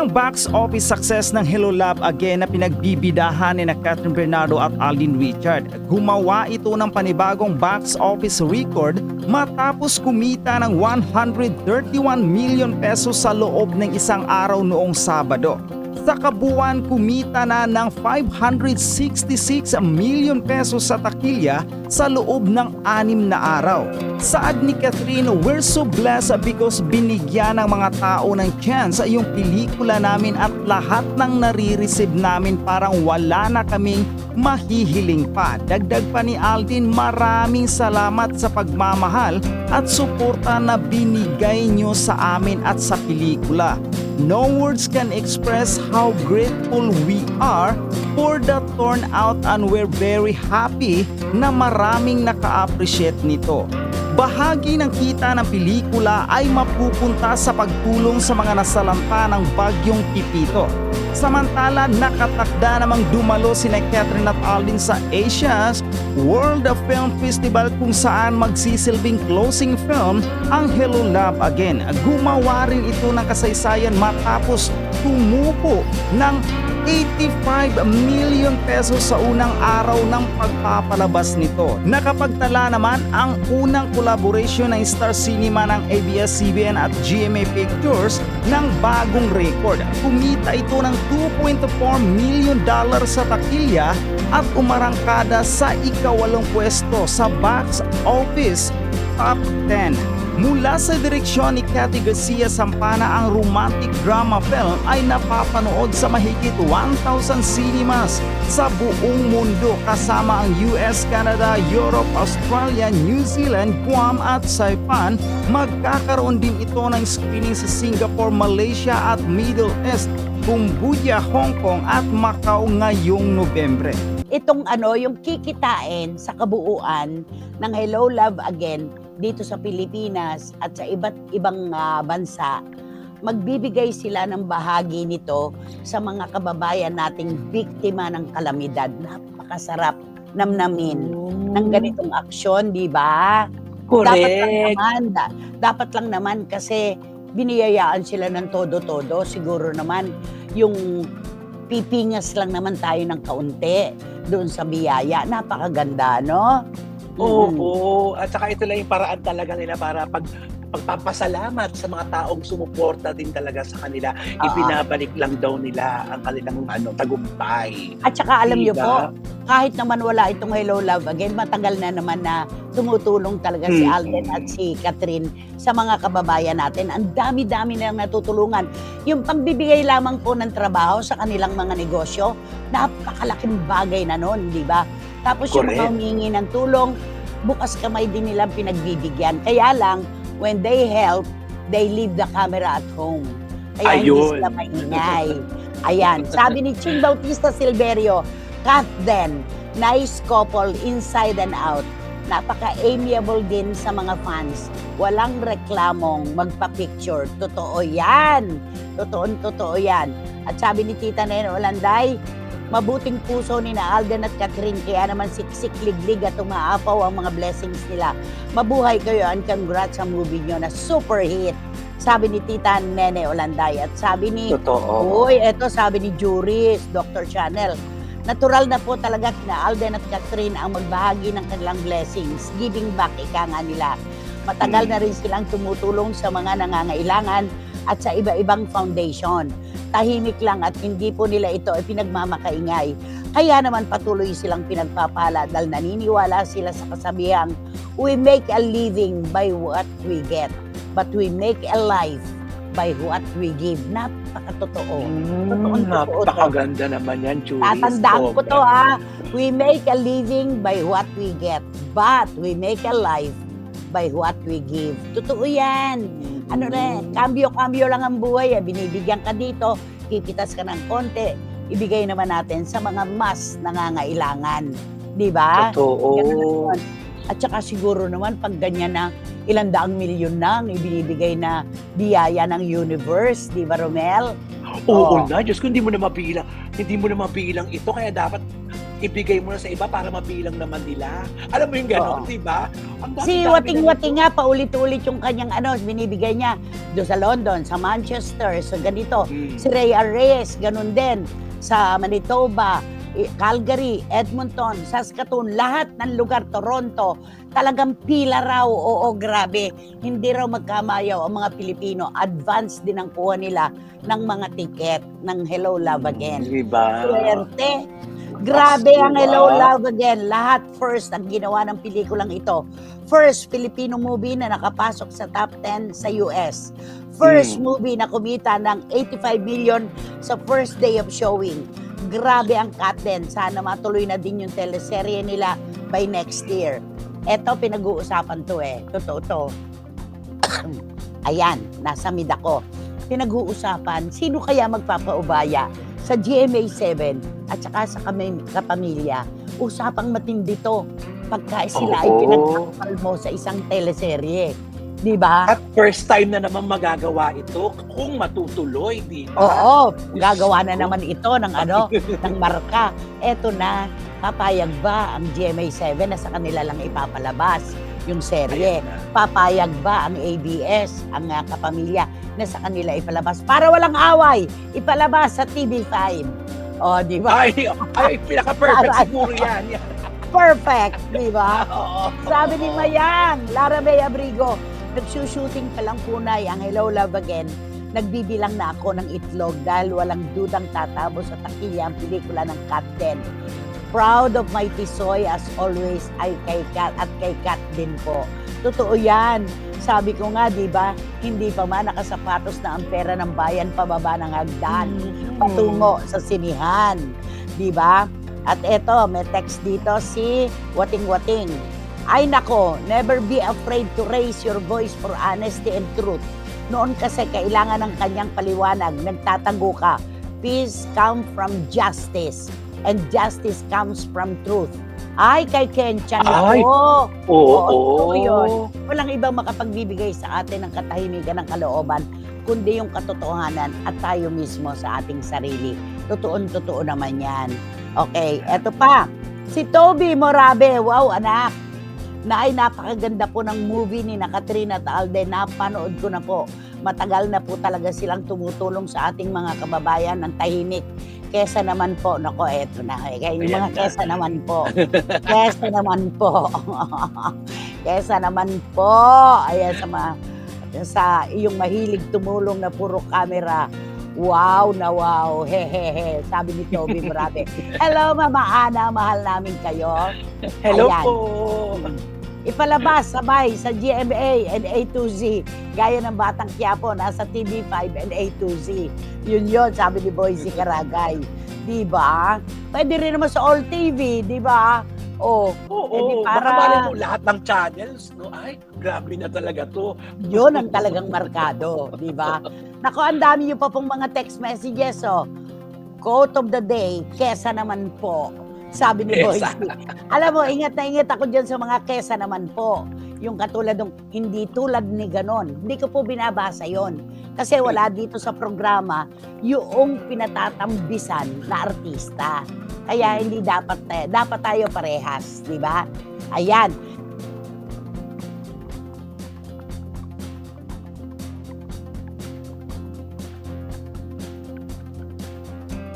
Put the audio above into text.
ang box office success ng Hello Love Again na pinagbibidahan ni na Catherine Bernardo at Alden Richard. Gumawa ito ng panibagong box office record matapos kumita ng 131 million pesos sa loob ng isang araw noong Sabado. Sa kabuuan, kumita na ng 566 million pesos sa takilya sa loob ng anim na araw. Saad ni Catherine, we're so blessed because binigyan ng mga tao ng chance yung pelikula namin at lahat ng nare-receive namin parang wala na kaming mahihiling pa. Dagdag pa ni Aldin, maraming salamat sa pagmamahal at suporta na binigay nyo sa amin at sa pelikula. No words can express how grateful we are for the turnout and we're very happy na maraming naka-appreciate nito. Bahagi ng kita ng pelikula ay mapupunta sa pagtulong sa mga nasalanta ng bagyong Pipito. Samantala, nakatakda namang dumalo si Catherine at Aldin sa Asia's World Film Festival kung saan magsisilbing closing film ang Hello Love Again. Gumawa rin ito ng kasaysayan matapos tumupo ng 85 million pesos sa unang araw ng pagpapalabas nito. Nakapagtala naman ang unang collaboration ng Star Cinema ng ABS-CBN at GMA Pictures ng bagong record. Kumita ito ng 2.4 million dollar sa takilya at umarangkada sa ikawalong pwesto sa box office top 10. Mula sa direksyon ni Cathy Garcia Sampana ang romantic drama film ay napapanood sa mahigit 1,000 cinemas sa buong mundo kasama ang US, Canada, Europe, Australia, New Zealand, Guam at Saipan. Magkakaroon din ito ng screening sa Singapore, Malaysia at Middle East, Cambodia, Hong Kong at Macau ngayong Nobyembre. itong ano, yung kikitain sa kabuuan ng Hello Love Again dito sa Pilipinas at sa iba't ibang ah, bansa, magbibigay sila ng bahagi nito sa mga kababayan nating biktima ng kalamidad. Napakasarap namnamin ng ganitong aksyon, di ba? Dapat lang Correct. naman, da- dapat lang naman kasi biniyayaan sila ng todo-todo. Siguro naman yung pipingas lang naman tayo ng kaunti doon sa biyaya. Napakaganda, no? Oo, Mm. at saka ito lang yung paraan talaga nila para pag pagpapasalamat sa mga taong sumuporta din talaga sa kanila. Oo. Ipinabalik lang daw nila ang kanilang ano, tagumpay. At saka alam niyo po, kahit naman wala itong Hello Love Again, matagal na naman na tumutulong talaga si Mm. Alden at si Catherine sa mga kababayan natin. Ang dami-dami nilang natutulungan. Yung pagbibigay lamang po ng trabaho sa kanilang mga negosyo, napakalaking bagay na noon, di ba? Tapos yung mga Correct. humingi ng tulong, bukas kamay din nilang pinagbibigyan. Kaya lang, when they help, they leave the camera at home. Kaya hindi Ayun. sila maingay. Ayan, sabi ni Ching Bautista Silverio, Kat then, nice couple inside and out. Napaka-amiable din sa mga fans. Walang reklamong magpa-picture. Totoo yan. Totoo, totoo yan. At sabi ni Tita Nene Olanday, mabuting puso ni na Alden at Catherine kaya naman siksik liglig at umaapaw ang mga blessings nila. Mabuhay kayo and congrats sa movie nyo na super hit. Sabi ni Tita Nene Olanday at sabi ni Totoo. Uy, eto sabi ni Juris, Dr. Chanel. Natural na po talaga na Alden at Catherine ang magbahagi ng kanilang blessings, giving back ika nga nila. Matagal Mm. na rin silang tumutulong sa mga nangangailangan at sa iba-ibang foundation. Tahimik lang at hindi po nila ito ay pinagmamakaingay. Kaya naman patuloy silang pinagpapala dahil naniniwala sila sa kasabihang, we make a living by what we get, but we make a life by what we give. Napakatotoo. Mm, Totoong totoo to. napakaganda naman yan, Julie. Tatandaan ko to ha. We make a living by what we get, but we make a life by what we give. Totoo yan. Ano na, kambyo-kambyo lang ang buhay. Eh. Binibigyan ka dito, kikitas ka ng konti, ibigay naman natin sa mga mas nangangailangan. Di ba? Totoo. At saka siguro naman pag ganyan na ilang daang milyon na ang ibinibigay na biyaya ng universe, di ba Romel? Oo Oo. na, Diyos ko, hindi mo na mabilang, hindi mo na mabilang ito, kaya dapat ibigay mo na sa iba para mabilang naman nila. Alam mo yung gano'n, di ba? Si Wating-Wating nga, paulit-ulit yung kanyang ano, binibigay niya doon sa London, sa Manchester, sa ganito. nito. Mm. Si Ray Reyes, ganun din. Sa Manitoba, i- Calgary, Edmonton, Saskatoon, lahat ng lugar, Toronto, talagang pila raw, oo, grabe. Hindi raw magkamayaw ang mga Pilipino. Advance din ang kuha nila ng mga tiket ng Hello Love Again. Di ba? Swerte. Grabe ang? Hello Love Again. Lahat first ang ginawa ng pelikulang ito. First Filipino movie na nakapasok sa top 10 sa US. First Mm. movie na kumita ng 85 million sa first day of showing. Grabe ang cut din. Sana matuloy na din yung teleserye nila by next year. Eto, pinag-uusapan to eh. Totoo to. Ayan, nasa mid ako. Pinag-uusapan, sino kaya magpapaubaya sa GMA7 at saka sa kami, kapamilya? Usapang matindi to pagka sila ay Oo. pinagtakal mo sa isang teleserye. Di ba? At first time na naman magagawa ito kung matutuloy, di ba? Oo, gagawa na naman ito ng ano, ng marka. Eto na, papayag ba ang GMA7 na sa kanila lang ipapalabas yung serye? Ayan na. Papayag ba ang ABS, ang uh, kapamilya, na sa kanila ipalabas? Para walang away, ipalabas sa TV5. O, di ba? Ay, ay, pinaka-perfect siguro yan. Perfect, di ba? Sabi ni Mayang, Lara May Abrigo, nagsushooting pa lang punay ang Hello Love Again. Nagbibilang na ako ng itlog dahil walang dudang tatabo sa takiya ang pelikula ng 10. Proud of my tisoy as always ay kay Kat at kay Kat din po. Totoo yan. Sabi ko nga, di ba, hindi pa man nakasapatos na ang pera ng bayan pababa ng hagdan patungo sa sinihan. Di ba? At eto, may text dito si Wating Wating. Ay nako, never be afraid to raise your voice for honesty and truth. Noon kasi kailangan ng kanyang paliwanag, nagtatago ka. Peace come from justice and justice comes from truth. Ay, kay Kenchan Ay. ako. Oo, Oo, oo. yun. Walang ibang makapagbibigay sa atin ng katahimikan ng kalooban, kundi yung katotohanan at tayo mismo sa ating sarili. Totoon-totoo naman yan. Okay, eto pa. Si Toby Morabe, wow anak. Na ay napakaganda po ng movie ni na Katrina at Alden. Napanood ko na po. Matagal na po talaga silang tumutulong sa ating mga kababayan ng tahimik. Kesa naman po, nako, eto na. Eh, Kaya yung Ayan mga na. kesa naman po. kesa naman po. kesa naman po. Ayan sa mga sa iyong mahilig tumulong na puro camera. Wow na wow. Hehehe. Sabi ni Toby Morabe. Hello, Mama Ana. Mahal namin kayo. Hello Ayan. po. Ipalabas sabay sa GMA and A2Z. Gaya ng Batang Quiapo, nasa TV5 and A2Z. Yun yun, sabi ni Boise Karagay. Di ba? Pwede rin naman sa All TV, di ba? Oh, Oo, baka para- malay mo lahat ng channels, no? Ay, grabe na talaga to. yun ang talagang markado, di ba? Nako, ang dami niyo pa pong mga text messages, oh. Quote of the day, kesa naman po. Sabi ni Kesa. Boise. Alam mo, ingat na ingat ako dyan sa mga kesa naman po. Yung katulad ng hindi tulad ni ganon. Hindi ko po binabasa yon Kasi wala dito sa programa yung pinatatambisan na artista. Kaya hindi dapat tayo, dapat tayo parehas, di ba? Ayan.